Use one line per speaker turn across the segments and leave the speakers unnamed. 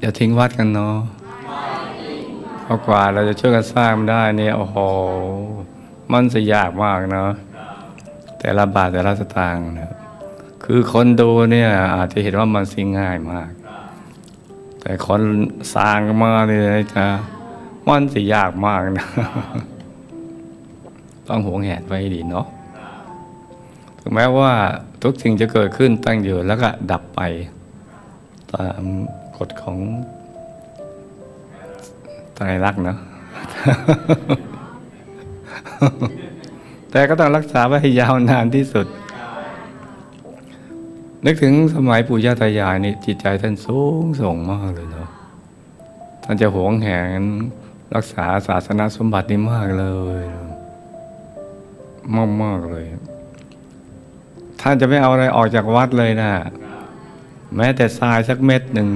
อย่าทิ้งวัดกันเนาะเพราะกว่าเราจะช่วยกันสร้างมันได้เนี่ยโอ้โหมันจะยากมากเนาะแต่ละบาทแต่ละสตางค์นะคือคนดูเนี่ยอาจจะเห็นว่ามันสิ่งง่ายมาก แต่คนสร้างมาเนี่ยจะมันจะยากมากนะ ต้องหวงแหนไว้ให้ดีเนาะถึงแม้ว่าทุกสิ่งจะเกิดขึ้นตั้งอยู่แล้วก็ดับไป ตามกฎของไตรลักษณ์เนาะแต่ก็ต้องรักษาไว้ให้ยาวนานที่สุด นึกถึงสมัยปู่ย่าตายายนี่จิตใจท่านสูงส่งมากเลยเนาะท่านจะหวงแหนรักษาศาสนาสมบัตินี่มากเลย มากมากเลย ท่านจะไม่เอาอะไรออกจากวัดเลยนะ แม้แต่ทรายสักเม็ดหนึ่ง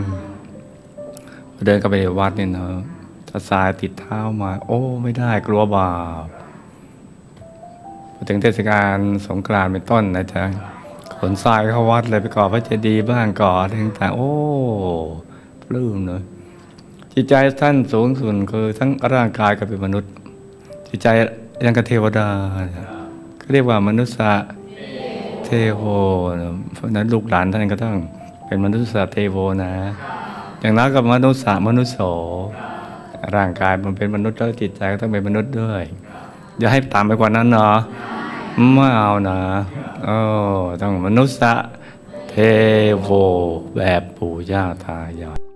เดินเข้าไปในวัดเนี่ยนะถ้าทรายติดเท้ามา โอ้ ไม่ได้กลัวบาปพอถึงเทศกาลสงกรานต์เป็นต้นนะจ๊ะขนทรายเข้าวัดเลยไปก่อพระเจดีย์บ้างก่ออะไรต่างๆโอ้ปลื้มเลยจิตใจท่านสูงสุดคือทั้งร่างกายกับเป็นมนุษย์ จิตใจยังกับเทวดาก็เรียกว่ามนุษย์เทโวนะเพราะฉะนั้นลูกหลานท่านก็ต้อง เป็นมนุษย์เทโวนะ อย่างนั้นกับมนุษย์สามนุษย์โสร่างกายมันเป็นมนุษย์แล้วจิตใจก็ต้องเป็นมนุษย์ด้วยอย่าให้ต่ำไปกว่านั้นเนาะไม่เอานะโอ้ต้องมนุษย์เทโวแบบปู่ย่าตายาย